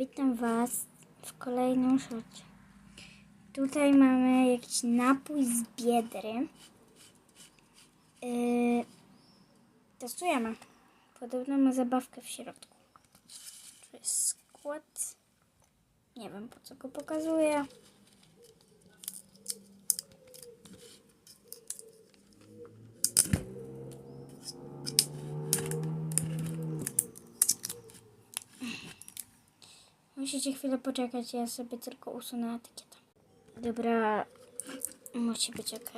Witam Was w kolejnym szocie. Tutaj mamy jakiś napój z biedry. Yy, testujemy. Podobno ma zabawkę w środku. Tu jest skład. Nie wiem po co go pokazuję. Musicie chwilę poczekać, ja sobie tylko usunę etykietę. Dobra, musi być ok.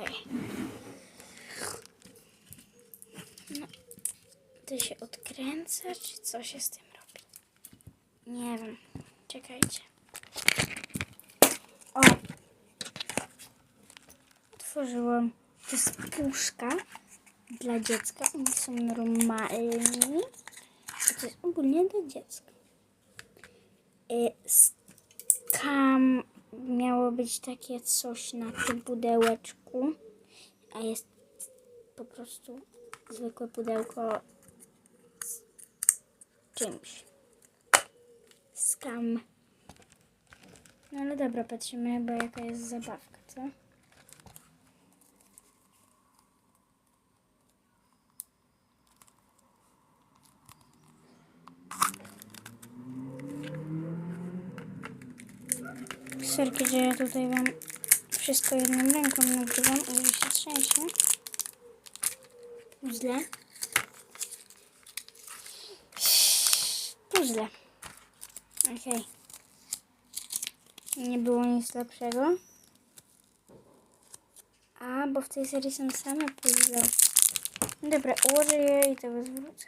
No, to się odkręca, czy co się z tym robi? Nie wiem. Czekajcie. O! Otworzyłam. To jest puszka dla dziecka. One są normalni. To jest ogólnie dla dziecka. Y, skam miało być takie coś na tym pudełeczku, a jest po prostu zwykłe pudełko z czymś. Skam. No ale dobra, patrzymy chyba jaka jest zabawka, co? Sorki, że ja tutaj wam wszystko jedną ręką nagrywam, ale się trzęsie. Puzzle. Puzzle. Okej. Nie było nic lepszego. A, bo w tej serii są same puzzle. Dobra, ułożę je i to zwrócę.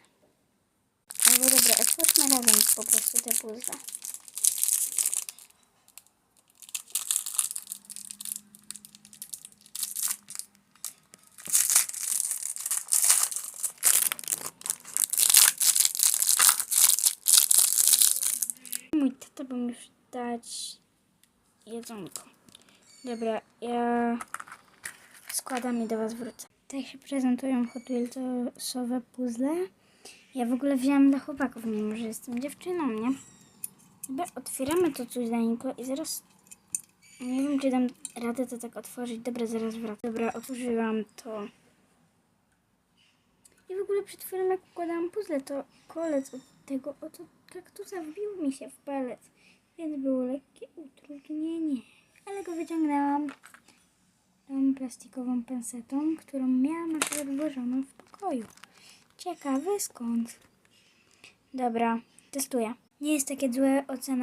Albo dobra, otwórzmy razem po prostu te puzzle. Mój tata by już dać jedzonko. Dobra, ja składam i do Was wrócę. Tak się prezentują Hot Wheelsowe puzzle. Ja w ogóle wzięłam dla chłopaków, mimo że jestem dziewczyną, nie? Dobra, otwieramy to coś zanikło i zaraz... Nie wiem, czy dam radę to tak otworzyć. Dobra, zaraz wracam. Dobra, otworzyłam to. Ogóle przed chwilą jak układałam puzzle, to kolec od tego oto kaktusa wbił mi się w palec, więc było lekkie utrudnienie. Ale go wyciągnęłam tą plastikową pensetą, którą miałam odłożoną w pokoju. Ciekawe skąd. Dobra, testuję. Nie jest takie złe ocena